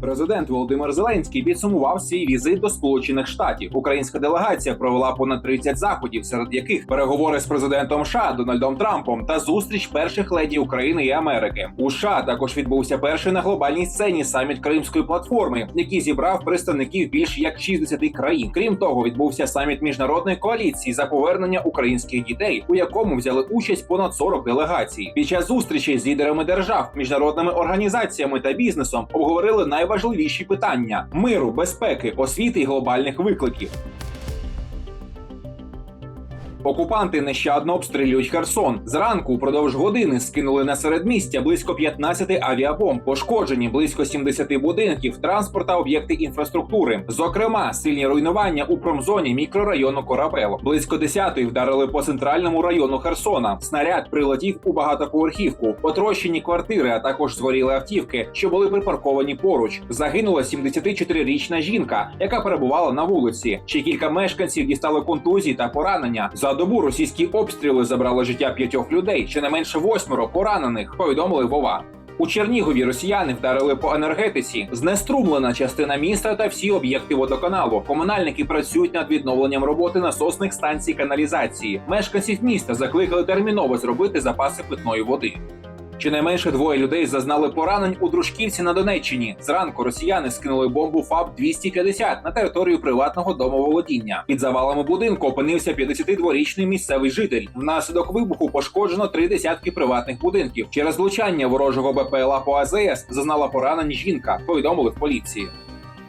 Президент Володимир Зеленський підсумував свій візит до Сполучених Штатів. Українська делегація провела понад 30 заходів, серед яких переговори з президентом США Дональдом Трампом та зустріч перших леді України і Америки. У США також відбувся перший на глобальній сцені саміт Кримської платформи, який зібрав представників більш як 60 країн. Крім того, відбувся саміт міжнародної коаліції за повернення українських дітей, у якому взяли участь понад 40 делегацій. Під час зустрічі з лідерами держав, міжнародними організаціями та бізнесом обговорили найважливіші питання миру, безпеки, освіти і глобальних викликів. Окупанти нещадно обстрілюють Херсон. Зранку упродовж години скинули на середмістя близько 15 авіабомб. Пошкоджені близько 70 будинків, транспорт та об'єкти інфраструктури. Зокрема, сильні руйнування у промзоні мікрорайону Корабело. Близько 10-ї вдарили по центральному району Херсона. Снаряд прилетів у багатоповерхівку, потрощені квартири, а також згоріли автівки, що були припарковані поруч. Загинула 74-річна жінка, яка перебувала на вулиці. Ще кілька мешканців дістали контузії та поранення. За добу російські обстріли забрали життя п'ятьох людей, щонайменше восьмеро поранених. Повідомили Вова. У Чернігові росіяни вдарили по енергетиці. Знеструмлена частина міста та всі об'єкти водоканалу. Комунальники працюють над відновленням роботи насосних станцій каналізації. Мешканців міста закликали терміново зробити запаси питної води. Щонайменше двоє людей зазнали поранень у Дружківці на Донеччині. Зранку росіяни скинули бомбу ФАБ 250 на територію приватного домоволодіння. Під завалами будинку опинився 52-річний місцевий житель. Внаслідок вибуху пошкоджено три десятки приватних будинків. Через влучання ворожого БПЛА по АЗС зазнала поранень жінка. Повідомили в поліції.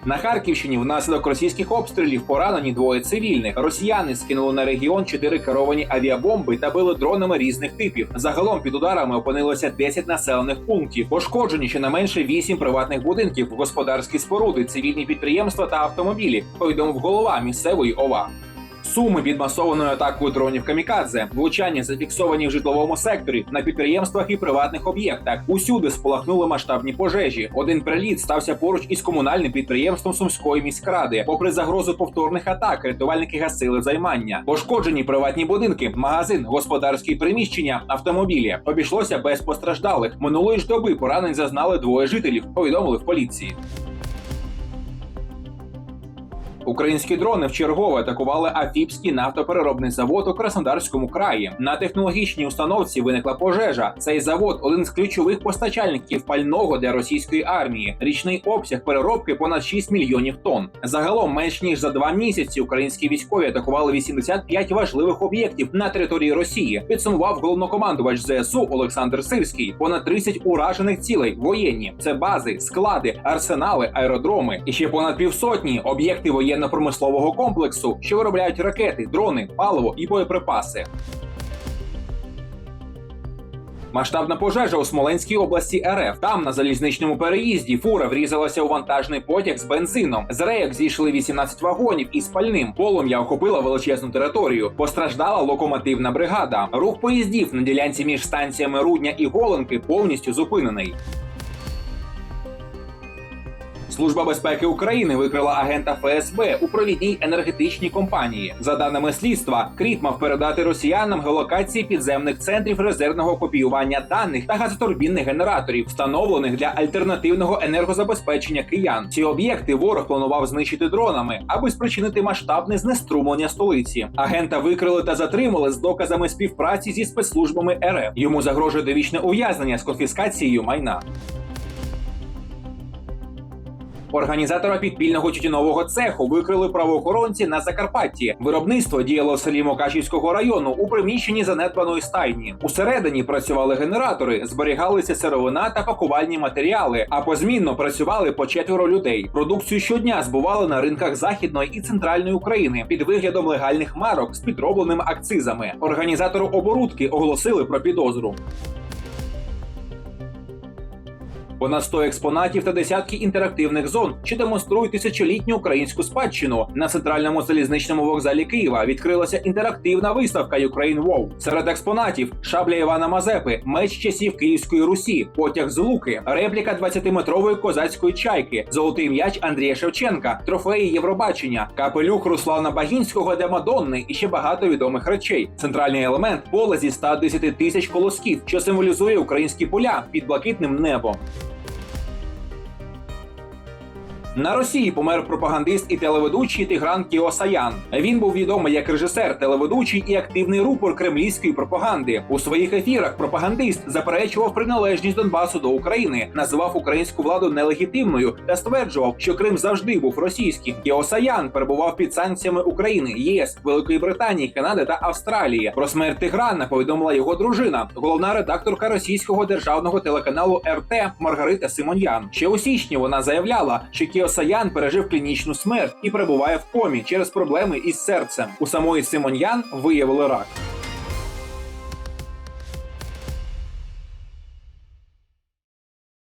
На Харківщині внаслідок російських обстрілів поранені двоє цивільних. Росіяни скинули на регіон чотири керовані авіабомби та били дронами різних типів. Загалом під ударами опинилося 10 населених пунктів. Пошкоджені щонайменше 8 приватних будинків, господарські споруди, цивільні підприємства та автомобілі. Повідомив голова місцевої ОВА. Суми під масованою атакою дронів камікадзе, влучання зафіксовані в житловому секторі на підприємствах і приватних об'єктах. Усюди спалахнули масштабні пожежі. Один приліт стався поруч із комунальним підприємством Сумської міськради. Попри загрозу повторних атак, рятувальники гасили займання. Пошкоджені приватні будинки, магазин, господарські приміщення, автомобілі. Обійшлося без постраждалих. Минулої ж доби поранень зазнали двоє жителів. Повідомили в поліції. Українські дрони вчергове атакували Афіпський нафтопереробний завод у Краснодарському краї. На технологічній установці виникла пожежа. Цей завод один з ключових постачальників пального для російської армії. Річний обсяг переробки понад 6 мільйонів тонн. Загалом менш ніж за два місяці українські військові атакували 85 важливих об'єктів на території Росії. Підсумував головнокомандувач ЗСУ Олександр Сирський. Понад 30 уражених цілей воєнні. Це бази, склади, арсенали, аеродроми і ще понад півсотні об'єкти воєнно-промислового комплексу, що виробляють ракети, дрони, паливо і боєприпаси. Масштабна пожежа у Смоленській області РФ. Там на залізничному переїзді фура врізалася у вантажний потяг з бензином. З рейок зійшли 18 вагонів із пальним. Полум'я охопила величезну територію. Постраждала локомотивна бригада. Рух поїздів на ділянці між станціями Рудня і Голенки повністю зупинений. Служба безпеки України викрила агента ФСБ у провідній енергетичній компанії. За даними слідства, Кріт мав передати росіянам геолокації підземних центрів резервного копіювання даних та газотурбінних генераторів, встановлених для альтернативного енергозабезпечення киян. Ці об'єкти ворог планував знищити дронами, аби спричинити масштабне знеструмлення столиці. Агента викрили та затримали з доказами співпраці зі спецслужбами РФ. Йому загрожує довічне ув'язнення з конфіскацією майна. Організатора підпільного тютюнового цеху викрили правоохоронці на Закарпатті. Виробництво діяло в селі Мокачівського району у приміщенні занедбаної стайні. Усередині працювали генератори, зберігалися сировина та пакувальні матеріали. А позмінно працювали по четверо людей. Продукцію щодня збували на ринках західної і центральної України під виглядом легальних марок з підробленими акцизами. Організатору оборудки оголосили про підозру. Понад 100 експонатів та десятки інтерактивних зон, що демонструють тисячолітню українську спадщину. На центральному залізничному вокзалі Києва відкрилася інтерактивна виставка Ukraine Wow. Серед експонатів шабля Івана Мазепи, меч часів Київської Русі, потяг з Луки, репліка 20-метрової козацької чайки, золотий м'яч Андрія Шевченка, трофеї Євробачення, капелюх Руслана Багінського для Мадонни і ще багато відомих речей. Центральний елемент поле зі 110 тисяч колосків, що символізує українські поля під блакитним небом. На Росії помер пропагандист і телеведучий Тигран Кіосаян. Він був відомий як режисер, телеведучий і активний рупор кремлівської пропаганди. У своїх ефірах пропагандист заперечував приналежність Донбасу до України, називав українську владу нелегітимною та стверджував, що Крим завжди був російським. Кіосаян перебував під санкціями України, ЄС, Великої Британії, Канади та Австралії. Про смерть Тиграна повідомила його дружина, головна редакторка російського державного телеканалу РТ Маргарита Симоньян. Ще у січні вона заявляла, що Кіосаян пережив клінічну смерть і перебуває в комі через проблеми із серцем. У самої Симоньян виявили рак.